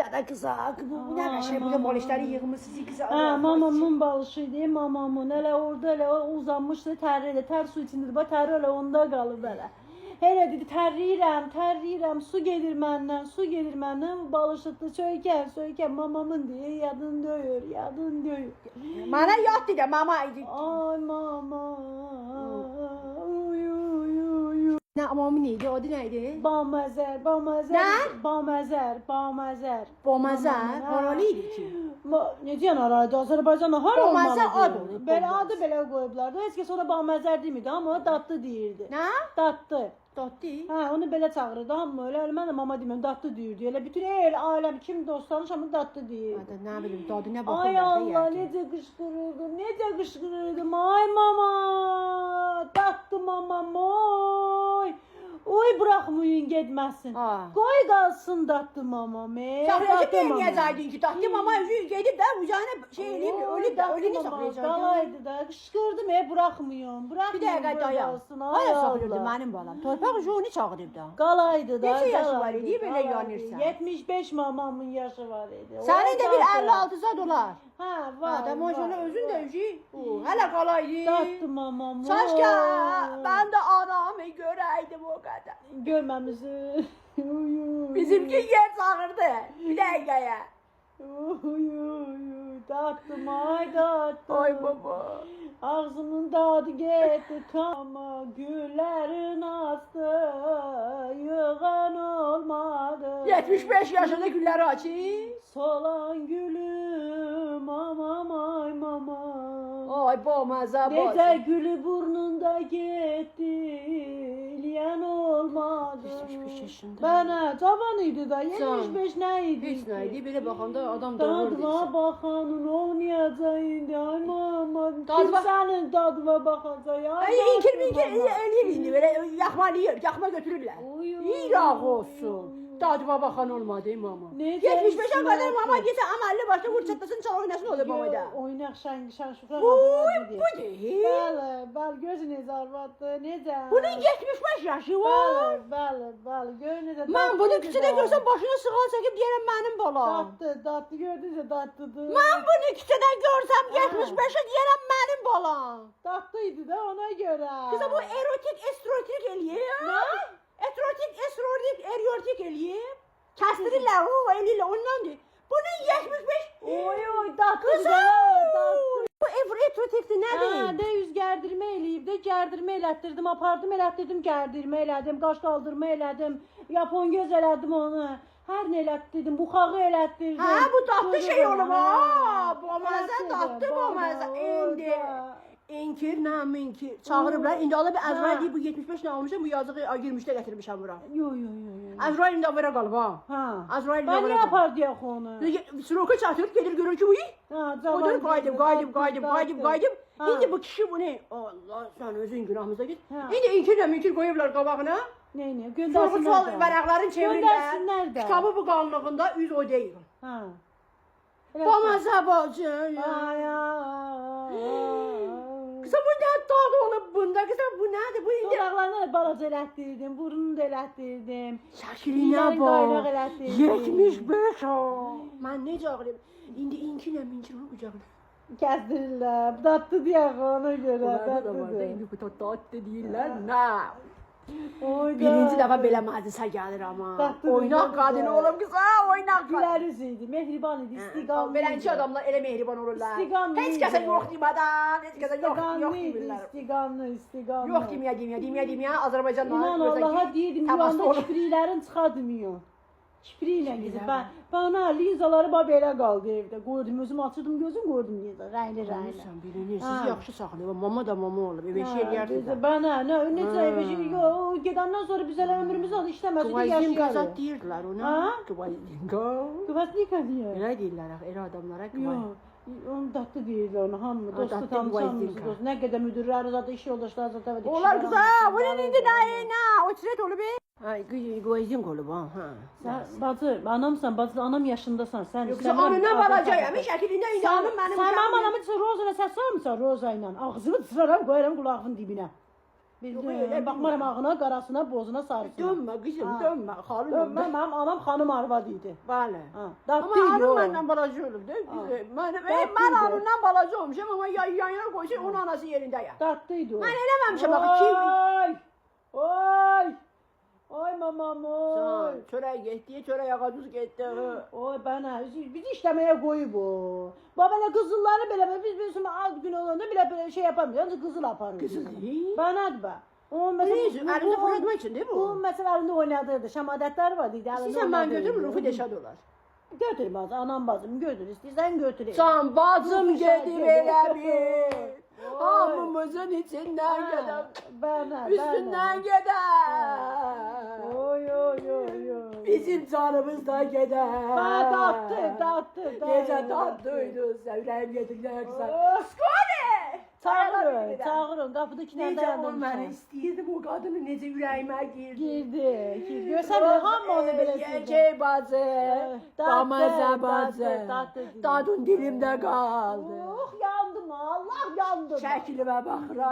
dada kıza. Bu, bu ne kaşar? Burada mama. molişleri yığmışsınız kıza. Ha, mamamın balışıydı, mamamın. Elə orada elə uzanmışdı, tərli elə, tər su içindir. Bax, tərli elə onda qalıb elə. Elə dedi, tərliyirəm, tərliyirəm, su gedir məndən, su gedir məndən. Balışıqdı, söykən, söykən, mamamın deyə yadın döyür, yadın döyür. Bana yat dedi mama idi. Ay mama. Ne amamı neydi? Adı neydi? Nə? Baməzər, baməzər. Bomazar. Mamamın, ha. Haralıydı ki. Ma, necə naraydı? Azərbaycanda har Bomazər olmalıdır. ad Belə bomazər. adı qoyublar da. Heç kəs ona baməzər demirdi, amma dadlı deyirdi. Ne? Dadlı. Tatlı. Hə, onu belə çağırırdı. Amma elə elə mən də mama demirəm, dadlı deyirdi. Elə bütün el, aləm kim dostlarmış amma dadlı deyirdi. Hadi ne bileyim tadı ne Ay bakımlar da Allah necə qışqırırdım, necə qışqırırdım. Ay mama, dadlı mamam, oy. Oy buraxmayın getməsin. Ha. Qoy qalsın dadlı mamam. ey, Saxlayıcı dadlı mamam. demeyeceydin ki tatlı mama yüzü gedip de uzağına şey eleyip ölü de ölü de saklayacaktın. Qalaydı da, qışqırdım, e, buraxmıyorum. Bir Buraxmayın. dəqiqə qoy dayan. qalsın, ay Hala Allah. mənim balam. Torpaq joni çağırıb da. Qalaydı da. Neçə yaşı var idi, belə qalaydı. yanırsan? 75 mamamın yaşı var idi. Sənin də bir Orada. 56 zad olar. Hə, var. Adam var, maşallah özün var. də üzü. Hələ qalaydı. Tatlı mamam. Saçka ben de anamı göreydim o kadar. Uy, Bizimki yer çağırdı. Bir uy, tatlım ay tatlım. Ay baba. Ağzımın dadı gitti kama güllerin astı yığan olmadı. 75 yaşında gülləri açı. Solan gülüm aman ay Ay bomaza Necə bacı. gülü burnunda gitti ilyen olmadı. 75 yaşında. Bana idi da 75 ne idi? Heç nə idi, belə baxanda adam doğurdu. bakanın olmayacağıydı ay mama. Kim Dadıma- senin dadıma bakacak ya? Ay inkir minkir yaxma götürürlər. Uy, uy, İraq uy, olsun. Uy. Dadıma baxan olmadı mama. Necə 75'e işin kadar mama gitse amelli başta vur çatlasın çal oynasın o da mamada. Oynaq şən şən şükran. Uy bu değil. Bəli, bəli, gözü necə arvaddır, necə? Bunun 75 yaşı var. Bəli, bəli, bəli, gör necə. Mən bunu da. görsəm başına sığal çəkib deyərəm mənim balam. Dadlı, dadlı gördünüzə dadlıdır. Mən bunu küçədə görsəm 75'e deyərəm mənim balam. Dadlıydı da ona görə. Kızım bu erotik, estrotik eləyir. Nə? Erotik, estrotik, erotik eləyir. Kəstirirlər o eləyirlər ondandır. Bunun 75. Oy oy dadlı. Kızım. dadlı. Bu erotikdir Hə, nədir? də üz gərdirmə eləyib də, gərdirmə elətdirdim, apardım, elətdirdim, gərdirmə elədim, qaş qaldırma elədim, yapon göz elədim onu. Hər nə elətdirdim, buxağı elətdirdim. Ha bu tatlı şey olub ha. Bu məzə tatlı bu orada. İndi. İnkir nə minkir. Çağırıblar. İndi ala bir Əzrail deyib bu 75 nə almışam bu yazığı 20-də gətirmişəm bura. Yo yo yo yo. Əzrail indi avara qalıb ha. Ha. Də ne avara qalıb. yapar diye onu? Sroka çatırıb gelir görür ki bu Ha, Odur qaydım, qaydım, qaydım, qaydım, qaydım. İndi bu kişi bu ne? Allah sen özün günahımıza git. Ha. İndi inkirlə minkir qoyublar qabağına. Ne ne? Göndersinler de. vərəqlərini Göndərsinlər çevirirlər. də. Kitabı bu qalınlığında üz o deyil. Ha. Bamaza bacı. Ay ay. Kısa bu ne tadı olub bunda? Kısa bu nədir? Bu indi Dodaqlarını da balaca elətdirdim, burnunu da elətdirdim. şəkilinə Dişlərin qaynaq elətdirdim. 75 ha. Mən necə ağlayım? İndi inkirlə minkir onu qucağına. Kəsdirirlər. Dadlı diye ona göre. Bunlarda da var da Dadlıdır. indi bu tatlı deyirlər. Nə? Oy da. Birinci dəfə belə məclisə gəlir amma. Oynaq tatlıdır. qadın olub qıza, oynaq qadın. Gülər üzüydü, mehriban idi, istiqamlı. Beləncə adamlar elə mehriban olurlar. İstiqamlı Heç kəsə yox demədən, heç kəsə yox, yox demirlər. istiqamlı, istiqamlı. Yox deməyə, deməyə, deməyə, deməyə Azərbaycanla İnan Allah'a deyirdim, təmasda yuvanda olub. kipriklərin gedir. var. Ben, bana linzaları ba belə qaldı evdə. Qoydum, özüm açırdım gözüm, gördüm linza, rəyli rəyli. Sən bilinir, Ha. sizi yaxşı saxlayır. Mama da mama olub, evə şey. Bizə bana nə, necə evə şey, yo, gedəndən sonra bizə ömrümüz adı işləmədi, Quvayzin qazat yaşayarıq. deyirdilər ona. Ha? Quvayzin qaz. Qıvasnika deyir. Elə deyirlər elə adamlara quvayzin. Onu tatlı deyirlər onu, hamı, dostu hamımız quvayzinka. dost. Nə qədər müdirləri zaten iş yoldaşları zaten. də Onlar bunun var indi idi. nə, nə, o tiret olub. Ay, quvayzin olub ha. ha. Sən bacı, anamsan, bacı, anam yaşındasan. Yox, istəmirəm anına adət balacayam, adət. şəklində indi Sən anım mənim. Sən mənim uşağımdır. anamı Roza ilə səs salmısan Roza ilə. Ağzını tıraram, qoyaram qulağının dibinə. Elə Baxmaram bilmirəm. ağına, qarasına, bozuna, sarısına. Dönmə qızım, Ha. dönmə. Xalım Dönmə, mənim anam xanım arvad idi. Bəli. Ha, Amma dadlı idi anam o. məndən balaca olub da. Ha. Mən mən Dadlı mən idi. anamdan balaca olmuşam amma yan yana qoysa onun anası yerində ya. İdi o. Eləməmişəm axı kim? Oy! Oy! Oy mamam oy! Çörək getdi, çörək ağa duz getdi. Oy bana bizi işlemeye koyup o. Baba ne kızılları bile biz bizim alt gün olanda bile böyle şey yapamıyoruz. Kızıl yaparız. Qızıl. Bana da. O mesela əlində fırlatma içində bu bu. mesela elinde oynadırdı. Şamadetler vardı. idi, elinde İstəyirsən mən oynadırdı. götürüm, ruhu deşad olar. Götür bazı anam bazım götür. İstəyirsən götür. Can bacım Ruhu gedib deşad elə gedib. bir. Oy. Hamımızın. Bana, Üstündən gedər. Oy oy oy oy. Bizim canımız da gedər. Ha, dağıttı, dağıttı, dağıttı. dadlıydı, ürəyim gedirlər qısa. Oh. Skole! Çağırın, çağırın. Qapıdakı Necə o dayandım. məni istəyirdim o qadını necə ürəyimə girdi. Girdi. Girdi. Görsən bir hamı onu belə sevdi. Gecey bacı, damaza bacı, dadın dilimdə qaldı. Oh yandım Allah yandım. Şəklimə baxıram.